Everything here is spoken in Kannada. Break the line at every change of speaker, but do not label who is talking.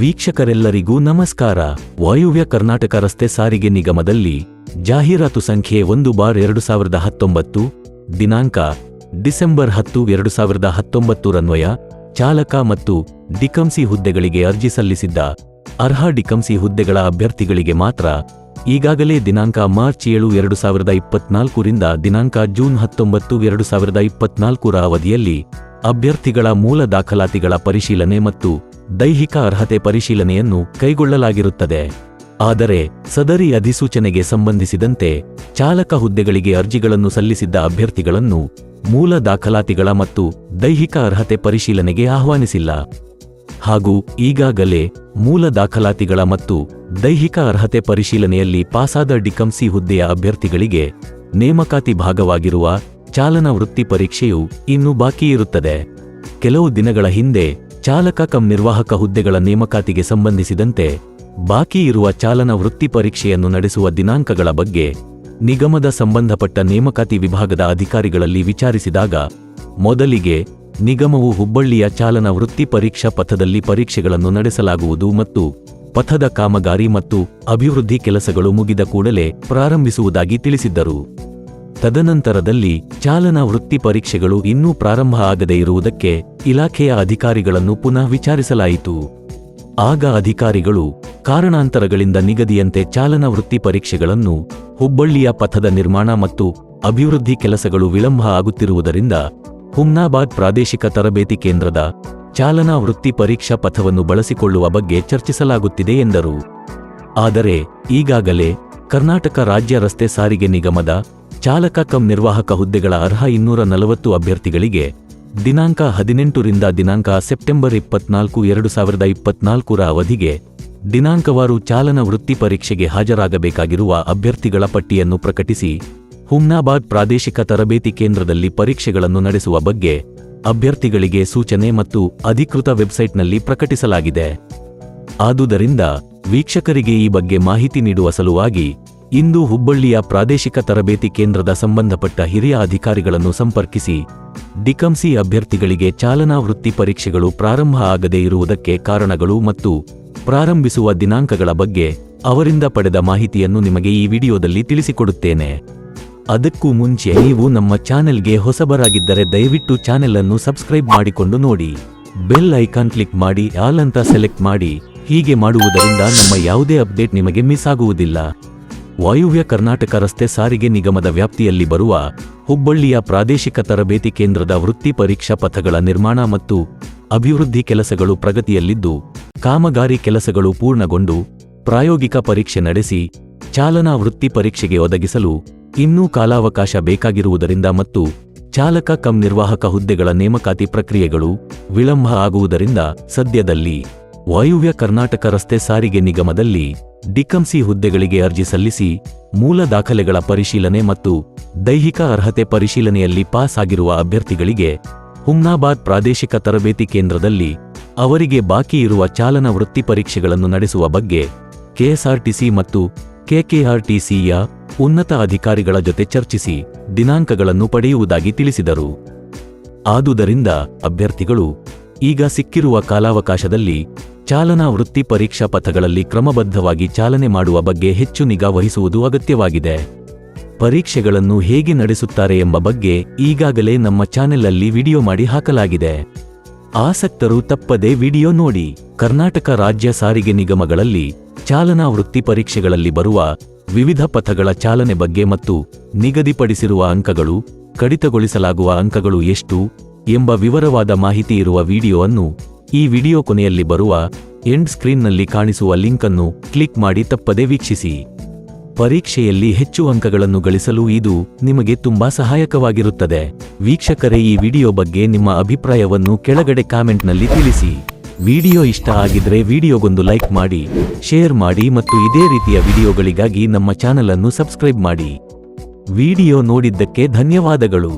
ವೀಕ್ಷಕರೆಲ್ಲರಿಗೂ ನಮಸ್ಕಾರ. ವಾಯುವ್ಯ ಕರ್ನಾಟಕ ರಸ್ತೆ ಸಾರಿಗೆ ನಿಗಮದಲ್ಲಿ ಜಾಹೀರಾತು ಸಂಖ್ಯೆ ಒಂದು ಬಾರ್ ಎರಡು ಸಾವಿರದ ಹತ್ತೊಂಬತ್ತು, ದಿನಾಂಕ ಡಿಸೆಂಬರ್ ಹತ್ತು ಎರಡು ಸಾವಿರದ ಹತ್ತೊಂಬತ್ತರನ್ವಯ ಚಾಲಕ ಮತ್ತು ಡಿಕಂಸಿ ಹುದ್ದೆಗಳಿಗೆ ಅರ್ಜಿ ಸಲ್ಲಿಸಿದ್ದ ಅರ್ಹ ಡಿಕಂಸಿ ಹುದ್ದೆಗಳ ಅಭ್ಯರ್ಥಿಗಳಿಗೆ ಮಾತ್ರ ಈಗಾಗಲೇ ದಿನಾಂಕ ಮಾರ್ಚ್ ಏಳು ಎರಡು ಸಾವಿರದ ಇಪ್ಪತ್ನಾಲ್ಕರಿಂದ ದಿನಾಂಕ ಜೂನ್ ಹತ್ತೊಂಬತ್ತು ಎರಡು ಸಾವಿರದ ಇಪ್ಪತ್ನಾಲ್ಕರ ಅವಧಿಯಲ್ಲಿ ಅಭ್ಯರ್ಥಿಗಳ ಮೂಲ ದಾಖಲಾತಿಗಳ ಪರಿಶೀಲನೆ ಮತ್ತು ದೈಹಿಕ ಅರ್ಹತೆ ಪರಿಶೀಲನೆಯನ್ನು ಕೈಗೊಳ್ಳಲಾಗಿರುತ್ತದೆ. ಆದರೆ, ಸದರಿ ಅಧಿಸೂಚನೆಗೆ ಸಂಬಂಧಿಸಿದಂತೆ ಚಾಲಕ ಹುದ್ದೆಗಳಿಗೆ ಅರ್ಜಿಗಳನ್ನು ಸಲ್ಲಿಸಿದ್ದ ಅಭ್ಯರ್ಥಿಗಳನ್ನು ಮೂಲ ದಾಖಲಾತಿಗಳ ಮತ್ತು ದೈಹಿಕ ಅರ್ಹತೆ ಪರಿಶೀಲನೆಗೆ ಆಹ್ವಾನಿಸಿಲ್ಲ. ಹಾಗೂ ಈಗಾಗಲೇ ಮೂಲ ದಾಖಲಾತಿಗಳ ಮತ್ತು ದೈಹಿಕ ಅರ್ಹತೆ ಪರಿಶೀಲನೆಯಲ್ಲಿ ಪಾಸಾದ ಡಿಕಂಸಿ ಹುದ್ದೆಯ ಅಭ್ಯರ್ಥಿಗಳಿಗೆ ನೇಮಕಾತಿ ಭಾಗವಾಗಿರುವ ಚಾಲನಾ ವೃತ್ತಿ ಪರೀಕ್ಷೆಯು ಇನ್ನೂ ಬಾಕಿಯಿರುತ್ತದೆ ಕೆಲವು ದಿನಗಳ ಹಿಂದೆ ಚಾಲಕ ಕಂ ನಿರ್ವಾಹಕ ಹುದ್ದೆಗಳ ನೇಮಕಾತಿಗೆ ಸಂಬಂಧಿಸಿದಂತೆ ಬಾಕಿ ಇರುವ ಚಾಲನ ವೃತ್ತಿ ಪರೀಕ್ಷೆಯನ್ನು ನಡೆಸುವ ದಿನಾಂಕಗಳ ಬಗ್ಗೆ ನಿಗಮದ ಸಂಬಂಧಪಟ್ಟ ನೇಮಕಾತಿ ವಿಭಾಗದ ಅಧಿಕಾರಿಗಳಲ್ಲಿ ವಿಚಾರಿಸಿದಾಗ, ಮೊದಲಿಗೆ ನಿಗಮವು ಹುಬ್ಬಳ್ಳಿಯ ಚಾಲನಾ ವೃತ್ತಿ ಪರೀಕ್ಷಾ ಪಥದಲ್ಲಿ ಪರೀಕ್ಷೆಗಳನ್ನು ನಡೆಸಲಾಗುವುದು ಮತ್ತು ಪಥದ ಕಾಮಗಾರಿ ಮತ್ತು ಅಭಿವೃದ್ಧಿ ಕೆಲಸಗಳು ಮುಗಿದ ಕೂಡಲೇ ಪ್ರಾರಂಭಿಸುವುದಾಗಿ ತಿಳಿಸಿದ್ದರು. ತದನಂತರದಲ್ಲಿ ಚಾಲನಾ ವೃತ್ತಿ ಪರೀಕ್ಷೆಗಳು ಇನ್ನೂ ಪ್ರಾರಂಭ ಆಗದೇ ಇರುವುದಕ್ಕೆ ಇಲಾಖೆಯ ಅಧಿಕಾರಿಗಳನ್ನು ಪುನಃ ವಿಚಾರಿಸಲಾಯಿತು. ಆಗ ಅಧಿಕಾರಿಗಳು ಕಾರಣಾಂತರಗಳಿಂದ ನಿಗದಿಯಂತೆ ಚಾಲನಾ ವೃತ್ತಿ ಪರೀಕ್ಷೆಗಳನ್ನು ಹುಬ್ಬಳ್ಳಿಯ ಪಥದ ನಿರ್ಮಾಣ ಮತ್ತು ಅಭಿವೃದ್ಧಿ ಕೆಲಸಗಳು ವಿಳಂಬ ಆಗುತ್ತಿರುವುದರಿಂದ ಹುಮ್ನಾಬಾದ್ ಪ್ರಾದೇಶಿಕ ತರಬೇತಿ ಕೇಂದ್ರದ ಚಾಲನಾ ವೃತ್ತಿ ಪರೀಕ್ಷಾ ಪಥವನ್ನು ಬಳಸಿಕೊಳ್ಳುವ ಬಗ್ಗೆ ಚರ್ಚಿಸಲಾಗುತ್ತಿದೆ ಎಂದರು. ಆದರೆ ಈಗಾಗಲೇ ಕರ್ನಾಟಕ ರಾಜ್ಯ ರಸ್ತೆ ಸಾರಿಗೆ ನಿಗಮದ ಚಾಲಕ ಕಂ ನಿರ್ವಾಹಕ ಹುದ್ದೆಗಳ ಅರ್ಹ ಇನ್ನೂರ ನಲವತ್ತು ಅಭ್ಯರ್ಥಿಗಳಿಗೆ ದಿನಾಂಕ ಹದಿನೆಂಟರಿಂದ ದಿನಾಂಕ ಸೆಪ್ಟೆಂಬರ್ ಇಪ್ಪತ್ನಾಲ್ಕು, ಎರಡು ಸಾವಿರದ ಇಪ್ಪತ್ನಾಲ್ಕರ ಅವಧಿಗೆ ದಿನಾಂಕವಾರು ಚಾಲನ ವೃತ್ತಿ ಪರೀಕ್ಷೆಗೆ ಹಾಜರಾಗಬೇಕಾಗಿರುವ ಅಭ್ಯರ್ಥಿಗಳ ಪಟ್ಟಿಯನ್ನು ಪ್ರಕಟಿಸಿ ಹುಮ್ನಾಬಾದ್ ಪ್ರಾದೇಶಿಕ ತರಬೇತಿ ಕೇಂದ್ರದಲ್ಲಿ ಪರೀಕ್ಷೆಗಳನ್ನು ನಡೆಸುವ ಬಗ್ಗೆ ಅಭ್ಯರ್ಥಿಗಳಿಗೆ ಸೂಚನೆ ಮತ್ತು ಅಧಿಕೃತ ವೆಬ್ಸೈಟ್ನಲ್ಲಿ ಪ್ರಕಟಿಸಲಾಗಿದೆ. ಆದುದರಿಂದ ವೀಕ್ಷಕರಿಗೆ ಈ ಬಗ್ಗೆ ಮಾಹಿತಿ ನೀಡುವ ಸಲುವಾಗಿ ಇಂದು ಹುಬ್ಬಳ್ಳಿಯ ಪ್ರಾದೇಶಿಕ ತರಬೇತಿ ಕೇಂದ್ರದ ಸಂಬಂಧಪಟ್ಟ ಹಿರಿಯ ಅಧಿಕಾರಿಗಳನ್ನು ಸಂಪರ್ಕಿಸಿ ಡಿಕಂಸಿ ಅಭ್ಯರ್ಥಿಗಳಿಗೆ ಚಾಲನಾ ವೃತ್ತಿ ಪರೀಕ್ಷೆಗಳು ಪ್ರಾರಂಭ ಆಗದೇ ಇರುವುದಕ್ಕೆ ಕಾರಣಗಳು ಮತ್ತು ಪ್ರಾರಂಭಿಸುವ ದಿನಾಂಕಗಳ ಬಗ್ಗೆ ಅವರಿಂದ ಪಡೆದ ಮಾಹಿತಿಯನ್ನು ನಿಮಗೆ ಈ ವಿಡಿಯೋದಲ್ಲಿ ತಿಳಿಸಿಕೊಡುತ್ತೇನೆ. ಅದಕ್ಕೂ ಮುಂಚೆ ನೀವು ನಮ್ಮ ಚಾನೆಲ್ಗೆ ಹೊಸಬರಾಗಿದ್ದರೆ ದಯವಿಟ್ಟು ಚಾನೆಲ್ ಅನ್ನು ಸಬ್ಸ್ಕ್ರೈಬ್ ಮಾಡಿಕೊಂಡು ನೋಡಿ. ಬೆಲ್ ಐಕಾನ್ ಕ್ಲಿಕ್ ಮಾಡಿ, ಆಲ್ ಅಂತ ಸೆಲೆಕ್ಟ್ ಮಾಡಿ. ಹೀಗೆ ಮಾಡುವುದರಿಂದ ನಮ್ಮ ಯಾವುದೇ ಅಪ್ಡೇಟ್ ನಿಮಗೆ ಮಿಸ್ ಆಗುವುದಿಲ್ಲ. ವಾಯುವ್ಯ ಕರ್ನಾಟಕ ರಸ್ತೆ ಸಾರಿಗೆ ನಿಗಮದ ವ್ಯಾಪ್ತಿಯಲ್ಲಿ ಬರುವ ಹುಬ್ಬಳ್ಳಿಯ ಪ್ರಾದೇಶಿಕ ತರಬೇತಿ ಕೇಂದ್ರದ ವೃತ್ತಿ ಪರೀಕ್ಷಾ ಪಥಗಳ ನಿರ್ಮಾಣ ಮತ್ತು ಅಭಿವೃದ್ಧಿ ಕೆಲಸಗಳು ಪ್ರಗತಿಯಲ್ಲಿದ್ದು, ಕಾಮಗಾರಿ ಕೆಲಸಗಳು ಪೂರ್ಣಗೊಂಡು ಪ್ರಾಯೋಗಿಕ ಪರೀಕ್ಷೆ ನಡೆಸಿ, ಚಾಲನಾ ವೃತ್ತಿ ಪರೀಕ್ಷೆಗೆ ಒದಗಿಸಲು ಇನ್ನೂ ಕಾಲಾವಕಾಶ ಬೇಕಾಗಿರುವುದರಿಂದ ಮತ್ತು ಚಾಲಕ ಕಂ ನಿರ್ವಾಹಕ ಹುದ್ದೆಗಳ ನೇಮಕಾತಿ ಪ್ರಕ್ರಿಯೆಗಳು ವಿಳಂಬ ಆಗುವುದರಿಂದ ಸದ್ಯದಲ್ಲಿ ವಾಯುವ್ಯ ಕರ್ನಾಟಕ ರಸ್ತೆ ಸಾರಿಗೆ ನಿಗಮದಲ್ಲಿ ಡಿಕಂಸಿ ಹುದ್ದೆಗಳಿಗೆ ಅರ್ಜಿ ಸಲ್ಲಿಸಿ ಮೂಲ ದಾಖಲೆಗಳ ಪರಿಶೀಲನೆ ಮತ್ತು ದೈಹಿಕ ಅರ್ಹತೆ ಪರಿಶೀಲನೆಯಲ್ಲಿ ಪಾಸ್ ಆಗಿರುವ ಅಭ್ಯರ್ಥಿಗಳಿಗೆ ಹುಮ್ನಾಬಾದ್ ಪ್ರಾದೇಶಿಕ ತರಬೇತಿ ಕೇಂದ್ರದಲ್ಲಿ ಅವರಿಗೆ ಬಾಕಿ ಇರುವ ಚಾಲನ ವೃತ್ತಿ ಪರೀಕ್ಷೆಗಳನ್ನು ನಡೆಸುವ ಬಗ್ಗೆ ಕೆಎಸ್ಆರ್ಟಿಸಿ ಮತ್ತು ಕೆಕೆಆರ್ಟಿಸಿಯ ಉನ್ನತ ಅಧಿಕಾರಿಗಳ ಜೊತೆ ಚರ್ಚಿಸಿ ದಿನಾಂಕಗಳನ್ನು ಪಡೆಯುವುದಾಗಿ ತಿಳಿಸಿದರು. ಆದುದರಿಂದ ಅಭ್ಯರ್ಥಿಗಳು ಈಗ ಸಿಕ್ಕಿರುವ ಕಾಲಾವಕಾಶದಲ್ಲಿ ಚಾಲನಾ ವೃತ್ತಿ ಪರೀಕ್ಷಾ ಪಥಗಳಲ್ಲಿ ಕ್ರಮಬದ್ಧವಾಗಿ ಚಾಲನೆ ಮಾಡುವ ಬಗ್ಗೆ ಹೆಚ್ಚು ನಿಗಾ ವಹಿಸುವುದು ಅಗತ್ಯವಾಗಿದೆ. ಪರೀಕ್ಷೆಗಳನ್ನು ಹೇಗೆ ನಡೆಸುತ್ತಾರೆ ಎಂಬ ಬಗ್ಗೆ ಈಗಾಗಲೇ ನಮ್ಮ ಚಾನೆಲ್ನಲ್ಲಿ ವಿಡಿಯೋ ಮಾಡಿ ಹಾಕಲಾಗಿದೆ. ಆಸಕ್ತರು ತಪ್ಪದೆ ವಿಡಿಯೋ ನೋಡಿ. ಕರ್ನಾಟಕ ರಾಜ್ಯ ಸಾರಿಗೆ ನಿಗಮಗಳಲ್ಲಿ ಚಾಲನಾ ವೃತ್ತಿ ಪರೀಕ್ಷೆಗಳಲ್ಲಿ ಬರುವ ವಿವಿಧ ಪಥಗಳ ಚಾಲನೆ ಬಗ್ಗೆ ಮತ್ತು ನಿಗದಿಪಡಿಸಿರುವ ಅಂಕಗಳು, ಕಡಿತಗೊಳಿಸಲಾಗುವ ಅಂಕಗಳು ಎಷ್ಟು ಎಂಬ ವಿವರವಾದ ಮಾಹಿತಿ ಇರುವ ವಿಡಿಯೋವನ್ನು ಈ ವಿಡಿಯೋ ಕೊನೆಯಲ್ಲಿ ಬರುವ ಎಂಡ್ ಸ್ಕ್ರೀನ್ನಲ್ಲಿ ಕಾಣಿಸುವ ಲಿಂಕ್ ಅನ್ನು ಕ್ಲಿಕ್ ಮಾಡಿ ತಪ್ಪದೇ ವೀಕ್ಷಿಸಿ. ಪರೀಕ್ಷೆಯಲ್ಲಿ ಹೆಚ್ಚು ಅಂಕಗಳನ್ನು ಗಳಿಸಲು ಇದು ನಿಮಗೆ ತುಂಬಾ ಸಹಾಯಕವಾಗಿರುತ್ತದೆ. ವೀಕ್ಷಕರೇ, ಈ ವಿಡಿಯೋ ಬಗ್ಗೆ ನಿಮ್ಮ ಅಭಿಪ್ರಾಯವನ್ನು ಕೆಳಗಡೆ ಕಾಮೆಂಟ್ನಲ್ಲಿ ತಿಳಿಸಿ. ವಿಡಿಯೋ ಇಷ್ಟ ಆಗಿದ್ರೆ ವಿಡಿಯೋಗೊಂದು ಲೈಕ್ ಮಾಡಿ, ಶೇರ್ ಮಾಡಿ ಮತ್ತು ಇದೇ ರೀತಿಯ ವಿಡಿಯೋಗಳಿಗಾಗಿ ನಮ್ಮ ಚಾನಲ್ ಅನ್ನು ಸಬ್ಸ್ಕ್ರೈಬ್ ಮಾಡಿ. ವಿಡಿಯೋ ನೋಡಿದ್ದಕ್ಕೆ ಧನ್ಯವಾದಗಳು.